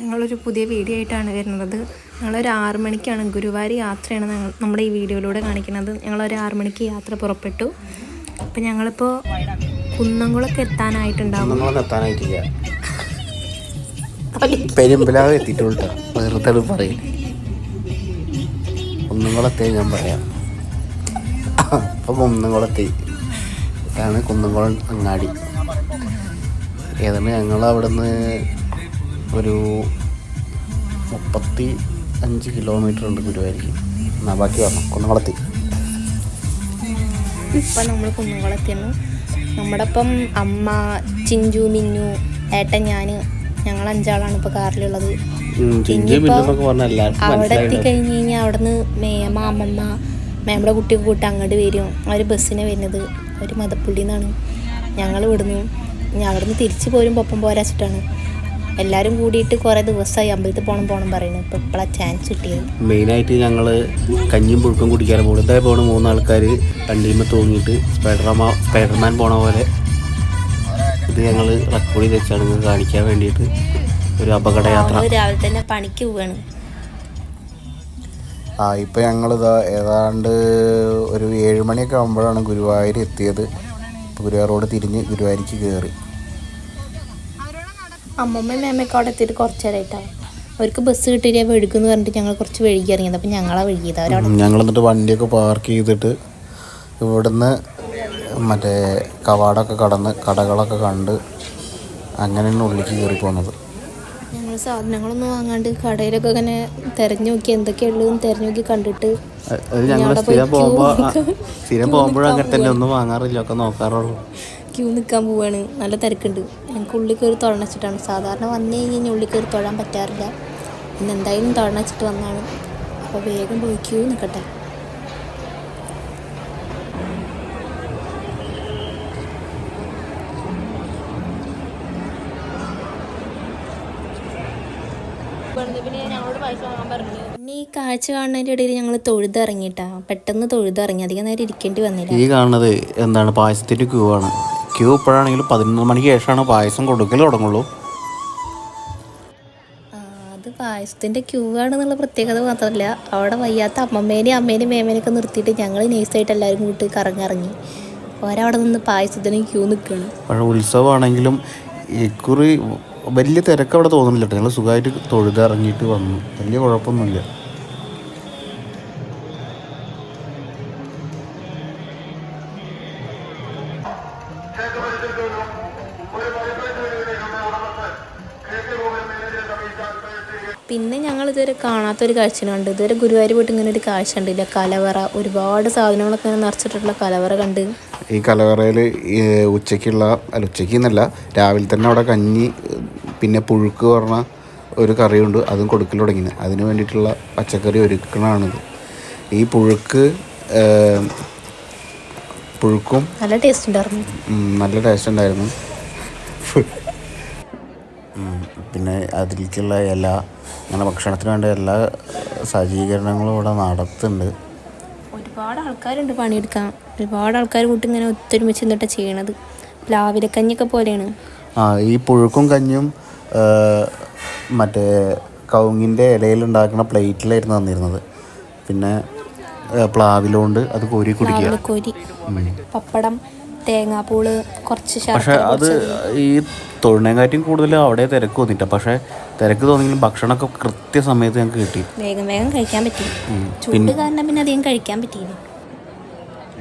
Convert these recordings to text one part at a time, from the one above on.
ഞങ്ങളൊരു പുതിയ വീഡിയോ ആയിട്ടാണ് വരുന്നത്. ഞങ്ങളൊരു ആറ് മണിക്കാണ് ഗുരുവായൂർ യാത്രയാണ് ഞങ്ങൾ നമ്മുടെ ഈ വീഡിയോയിലൂടെ കാണിക്കുന്നത്. ഞങ്ങളൊരു ആറ് മണിക്ക് യാത്ര പുറപ്പെട്ടു. അപ്പം ഞങ്ങളിപ്പോൾ കുന്നംകുളത്ത് എത്താനായിട്ടുണ്ടാവും. പെരുമ്പലാവ് എത്തിയിട്ടുള്ളൂ വെറുതെ കുന്നുംകുളത്തെ ഞാൻ പറയാം. അപ്പം കുന്നംകുളത്തെ. ഇതാണ് കുന്നംകുളം അങ്ങാടി. ഏതാണ്ട് ഞങ്ങൾ അവിടുന്ന് ഒരു മുപ്പത്തി അഞ്ച് കിലോമീറ്റർ ഉണ്ട് ഗുരുവായിരിക്കും എന്നാ ബാക്കി പറഞ്ഞു കുന്നുകുളത്തി. ഇപ്പം നമ്മൾ കുന്നംകുളത്തിന്നു നമ്മുടെ ഒപ്പം അമ്മ ചിഞ്ചു മിന്നു ഏട്ടൻ ഞാൻ ഞങ്ങൾ അഞ്ചാളാണ് ഇപ്പോൾ കാറിലുള്ളത്. അവിടെ എത്തിക്കഴിഞ്ഞ് കഴിഞ്ഞാൽ അവിടെ നിന്ന് മേമ അമ്മമ്മ മേമയുടെ കുട്ടിയൊക്കെ കൂട്ടി അങ്ങോട്ട് വരും. അവർ ബസ്സിന് വരുന്നത്. അവർ മതപ്പുള്ളിയിൽ നിന്നാണ് ഞങ്ങൾ ഇവിടുന്ന് അവിടുന്ന് തിരിച്ചു പോരും ഒപ്പം പോരാച്ചിട്ടാണ്. എല്ലാവരും കൂടിയിട്ട് കുറേ ദിവസമായി അമ്പലത്തിൽ പോകണം പോകണം പറയുന്നു. ഇപ്പോൾ ഇപ്പോഴാണ് ചാൻസ് കിട്ടിയത്. മെയിനായിട്ട് ഞങ്ങൾ കഞ്ഞിയും പുഴുക്കും കുടിക്കാൻ പോകും. ഇതേ പോണ മൂന്നാൾക്കാർ വണ്ടിയുമ്പോൾ തൂങ്ങിയിട്ട് സ്പൈഡർമാ സ്പൈഡർമാൻ പോണ പോലെ ഇത് ഞങ്ങൾ റെക്കോർഡ് ചെയ്ത് വെച്ചാണ് നിങ്ങൾക്ക് കാണിക്കാൻ വേണ്ടിയിട്ട് ഒരു അപകടയാത്ര. യാത്ര രാവിലെ തന്നെ പണിക്ക് പോവാണ്. ആ ഇപ്പം ഞങ്ങളിതാ ഏതാണ്ട് ഒരു ഏഴ് മണിയൊക്കെ ആകുമ്പോഴാണ് ഗുരുവായൂർ എത്തിയത്. ഗുരുവായൂരോട് ഗുരുവായൂർ റോഡ് തിരിഞ്ഞ് ഗുരുവായൂരിക്ക് കയറി അമ്മമ്മയും മേമയൊക്കെ അവിടെ എത്തിയിട്ട് കുറച്ച് നേരമായിട്ടാണ് അവർക്ക് ബസ് കിട്ടിയില്ല വഴുകുമെന്ന് പറഞ്ഞിട്ട് ഞങ്ങൾ കുറച്ച് വഴുകി ഇറങ്ങിയത്. അപ്പം ഞങ്ങളാ വഴുകിയത് അവരവിടെ. ഞങ്ങൾ എന്നിട്ട് വണ്ടിയൊക്കെ പാർക്ക് ചെയ്തിട്ട് ഇവിടുന്ന് മറ്റേ കവാടൊക്കെ കടന്ന് കടകളൊക്കെ കണ്ട് അങ്ങനെയാണ് ഉള്ളിലേക്ക് കയറി പോകുന്നത് ഞങ്ങൾ സാധനങ്ങളൊന്നും വാങ്ങാണ്ട് കടയിലൊക്കെ അങ്ങനെ തെരഞ്ഞു നോക്കി എന്തൊക്കെയുള്ളതെന്ന് തെരഞ്ഞു നോക്കി കണ്ടിട്ട് പോകുമ്പോൾ സ്ഥിരം പോകുമ്പോഴും അങ്ങനെ തന്നെ ഒന്നും വാങ്ങാറില്ല ഒക്കെ നോക്കാറുള്ളൂ. ക്യൂ നിൽക്കാൻ പോവാണ്. നല്ല തിരക്കുണ്ട്. ഞങ്ങൾക്ക് ഉള്ളിൽ കയറി തുഴണച്ചിട്ടാണ് സാധാരണ വന്നു കഴിഞ്ഞ് കഴിഞ്ഞാൽ ഉള്ളിൽ കയറി തൊഴാൻ പറ്റാറില്ല. ഇന്ന് എന്തായാലും തുഴണച്ചിട്ട് വന്നാണ് അപ്പോൾ വേഗം പോയി ക്യൂ നിൽക്കട്ടെ. പിന്നെ ഈ കാഴ്ച കാണുന്നതിന്റെ ഇടയിൽ ഞങ്ങൾ തൊഴുതിറങ്ങിയിട്ടാ. പെട്ടെന്ന് തൊഴുതിറങ്ങി. അധികം നേരം ഇരിക്കേണ്ടി വന്നില്ല. ഈ കാണുന്നത് എന്താണ്? പായസത്തിന്റെ ക്യൂ ആണ്. ക്യൂ ഇപ്പോഴാണെങ്കിലും പതിനൊന്ന് മണിക്ക് ശേഷമാണ് പായസം കൊടുക്കൽ തുടങ്ങുള്ളൂ. അത് പായസത്തിന്റെ ക്യൂ ആണെന്നുള്ള പ്രത്യേകത മാത്രമല്ല അവിടെ വയ്യാത്ത അമ്മമ്മേനെയും അമ്മേനെയും മേമേനെയൊക്കെ നിർത്തിയിട്ട് ഞങ്ങൾ നൈസായിട്ട് എല്ലാവരും കൂട്ടി കറങ്ങിറങ്ങി. ഒരവിടെ നിന്ന് പായസത്തിന് ക്യൂ നിൽക്കുകയാണ് പക്ഷേ ഉത്സവമാണെങ്കിലും ഇക്കുറി വലിയ തിരക്ക് അവിടെ തോന്നുന്നില്ല കേട്ടോ. ഞങ്ങൾ സുഖമായിട്ട് തൊഴുതിറങ്ങിയിട്ട് വന്നു. വലിയ കുഴപ്പമൊന്നുമില്ല. പിന്നെ ഞങ്ങൾ ഇതുവരെ കാണാത്തൊരു കാഴ്ചയാണ് കണ്ട് ഇതുവരെ ഗുരുവായൂർ പോയിട്ട് ഇങ്ങനെ ഒരു കാഴ്ച കണ്ടില്ല. കലവറ ഒരുപാട് സാധനങ്ങളൊക്കെ ഇങ്ങനെ നിറച്ചിട്ടുള്ള കലവറ കണ്ട്. ഈ കലവറയിൽ ഉച്ചയ്ക്കുള്ള അല്ല ഉച്ചയ്ക്ക് എന്നല്ല രാവിലെ തന്നെ അവിടെ കഞ്ഞി പിന്നെ പുഴുക്ക് പറഞ്ഞ ഒരു കറിയുണ്ട്. അതും കൊടുക്കൽ തുടങ്ങിയത് അതിന് വേണ്ടിയിട്ടുള്ള പച്ചക്കറി ഒരുക്കണാണിത്. ഈ പുഴുക്ക് പുഴുക്കും നല്ല ടേസ്റ്റ് ഉണ്ടായിരുന്നു. നല്ല ടേസ്റ്റ് ഉണ്ടായിരുന്നു. പിന്നെ അതിലേക്കുള്ള എല്ലാ അങ്ങനെ ഭക്ഷണത്തിന് വേണ്ട എല്ലാ സജ്ജീകരണങ്ങളും ഇവിടെ നടത്തുന്നുണ്ട്. ഒരുപാട് ആൾക്കാരുണ്ട് പണിയെടുക്കാൻ. ഒരുപാട് ആൾക്കാർ കൂട്ടി ഇങ്ങനെ ഒത്തൊരുമിച്ച് നിന്നിട്ട് ചെയ്യണത്. പ്ലാവിലെ കഞ്ഞിയൊക്കെ പോലെയാണ്. ആ ഈ പുഴുക്കും കഞ്ഞും മറ്റേ കവുങ്ങിന്റെ ഇലയിൽ ഉണ്ടാക്കുന്ന പ്ലേറ്റിലായിരുന്നു തന്നിരുന്നത്. പിന്നെ പ്ലാവിലോണ്ട് അത് കോരി കുടിക്കുക. കോരി. പപ്പടം. തേങ്ങാപ്പൂൾ കുറച്ച് പക്ഷെ അത് ഈ തൊഴിലിനെക്കാട്ടിയും കൂടുതൽ അവിടെ തിരക്ക് തോന്നിട്ട പക്ഷെ തിരക്ക് തോന്നിയെങ്കിലും ഭക്ഷണമൊക്കെ കൃത്യസമയത്ത് ഞങ്ങൾക്ക് കിട്ടി. വേഗം വേഗം കഴിക്കാൻ പറ്റി. ചൂട് കാരണം പിന്നെ അധികം കഴിക്കാൻ പറ്റിയില്ല.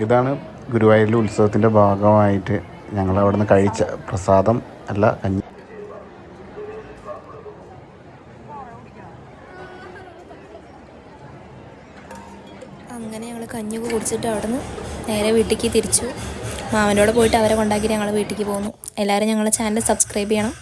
ഇതാണ് ഗുരുവായൂരിലെ ഉത്സവത്തിന്റെ ഭാഗമായിട്ട് ഞങ്ങൾ അവിടെ നിന്ന് കഴിച്ച പ്രസാദം. അല്ല കഞ്ഞി. അങ്ങനെ ഞങ്ങൾ കഞ്ഞിയൊക്കെ കുടിച്ചിട്ട് അവിടെ നിന്ന് നേരെ വീട്ടിലേക്ക് തിരിച്ചു. മാമനോട് പോയിട്ട് അവരെ കൊണ്ടാക്കി ഞങ്ങൾ വീട്ടിലേക്ക് പോകുന്നു. എല്ലാവരും ഞങ്ങളുടെ ചാനൽ സബ്സ്ക്രൈബ് ചെയ്യണം.